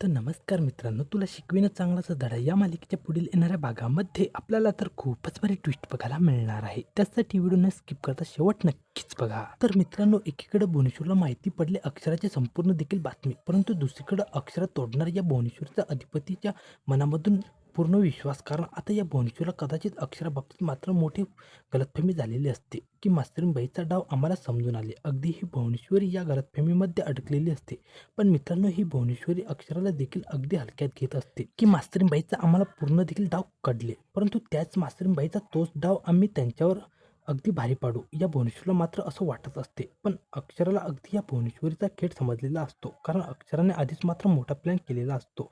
तर नमस्कार मित्रांनो तुला शिकविणं चांगलाच धडा या मालिकेच्या पुढील येणाऱ्या भागामध्ये आपल्याला तर खूपच भारी ट्विस्ट बघायला मिळणार आहे. त्यासाठी व्हिडिओ न स्किप करता शेवट नक्कीच बघा. तर मित्रांनो एकीकडे भुवनेश्वरला माहिती पडले अक्षराची संपूर्ण देखील बातमी परंतु दुसरीकडे अक्षरा तोडणार या भुवनेश्वरच्या अधिपतीच्या मनामधून पूर्ण विश्वास. कारण आता या भुवनेश्वरला कदाचित अक्षराबाबतीत मात्र मोठी गलतफहमी झालेली असते की मास्तरीनबाईचा डाव आम्हाला समजून आले. अगदी ही भुवनेश्वरी या गलतफहमीमध्ये अडकलेली असते. पण मित्रांनो ही भुवनेश्वरी अक्षराला देखील अगदी हलक्यात घेत असते की मास्तरीनबाईचा आम्हाला पूर्ण देखील डाव कडले परंतु त्याच मास्तरीनबाईचा तोच डाव आम्ही त्यांच्यावर अगदी भारी पाडू. या भुवनेश्वरला मात्र असं वाटत असते. पण अक्षराला अगदी या भुवनेश्वरीचा खेळ समजलेला असतो. कारण अक्षराने आधीच मात्र मोठा प्लॅन केलेला असतो.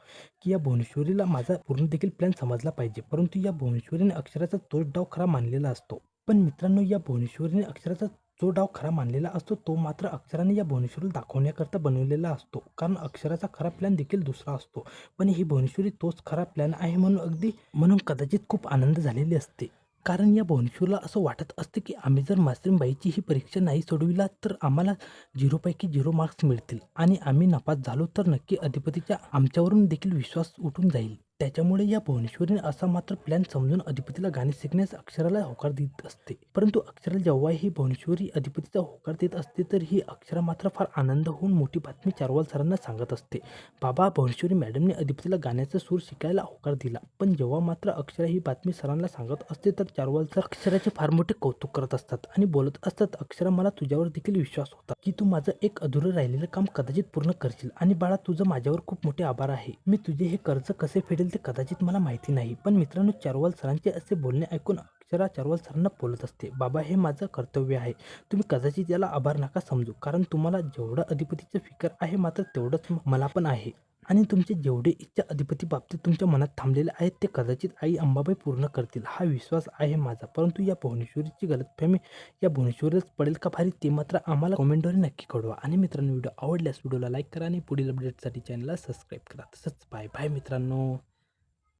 की या भुवनेश्वरीला माझा पूर्ण देखील प्लॅन समजला पाहिजे. परंतु या भुवनेश्वरीने अक्षराचा तोच डाव खरा मानलेला असतो. पण मित्रांनो या भुवनेश्वरीने अक्षराचा जो डाव खरा मानलेला असतो तो मात्र अक्षराने या भुवनेश्वरीला दाखवण्याकरता बनवलेला असतो. कारण अक्षराचा खरा प्लॅन देखील दुसरा असतो. पण ही भुवनेश्वरी तोच खरा प्लॅन आहे म्हणून अगदी म्हणून कदाचित खूप आनंद झालेली असते. कारण या भुवनेश्वरला असं वाटत असतं की आम्ही जर मासरीमबाईची ही परीक्षा नाही सोडविला तर आम्हाला झिरोपैकी झिरो मार्क्स मिळतील. आणि आम्ही नापास झालो तर नक्की अधिपतीच्या आमच्यावरून देखील विश्वास उठून जाईल. त्याच्यामुळे या भुवनेश्वरीने असा मात्र प्लॅन समजून अधिपतीला गाणे शिकण्यास अक्षराला होकार देत असते. परंतु अक्षराला जेव्हा ही भुवनेश्वरी अधिपतीचा होकार देत असते तर ही अक्षरा मात्र फार आनंद होऊन मोठी बातमी चारवाल सरांना सांगत असते. बाबा भुवनेश्वरी मॅडमने अधिपतीला गाण्याचा सूर शिकायला होकार दिला. पण जेव्हा मात्र अक्षरा ही बातमी सरांना सांगत असते तर चारवाल सर अक्षराचे फार मोठे कौतुक करत असतात आणि बोलत असतात अक्षरा मला तुझ्यावर देखील विश्वास होता की तू माझं एक अधुरं राहिलेलं काम कदाचित पूर्ण करशील आणि बाळा तुझं माझ्यावर खूप मोठे आभार आहे. मी तुझे हे कर्ज कसे फेडेल ते कदाचित मला माहिती नाही. पण मित्रांनो चारवाल सरांचे असे बोलणे ऐकून अक्षरा चारवाल सरांना बोलत असते. बाबा हे माझं कर्तव्य आहे. तुम्ही कदाचित याला आभार नका समजू. कारण तुम्हाला जेवढं अधिपतीचं फिकर आहे मात्र तेवढंच मला पण आहे. आणि तुमचे जेवढे इच्छा अधिपती बाबतीत तुमच्या मनात थांबलेले आहेत ते कदाचित आई अंबाबाई पूर्ण करतील. हा विश्वास आहे माझा. परंतु या भुवनेश्वरीची गलतफहमी या भुवनेश्वरीच पडेल का भारी ते मात्र आम्हाला कमेंटद्वारे नक्की कळवा. आणि मित्रांनो व्हिडिओ आवडल्यास व्हिडिओला लाईक करा आणि पुढील अपडेटसाठी चॅनलला सबस्क्राईब करा. तसंच बाय बाय मित्रांनो.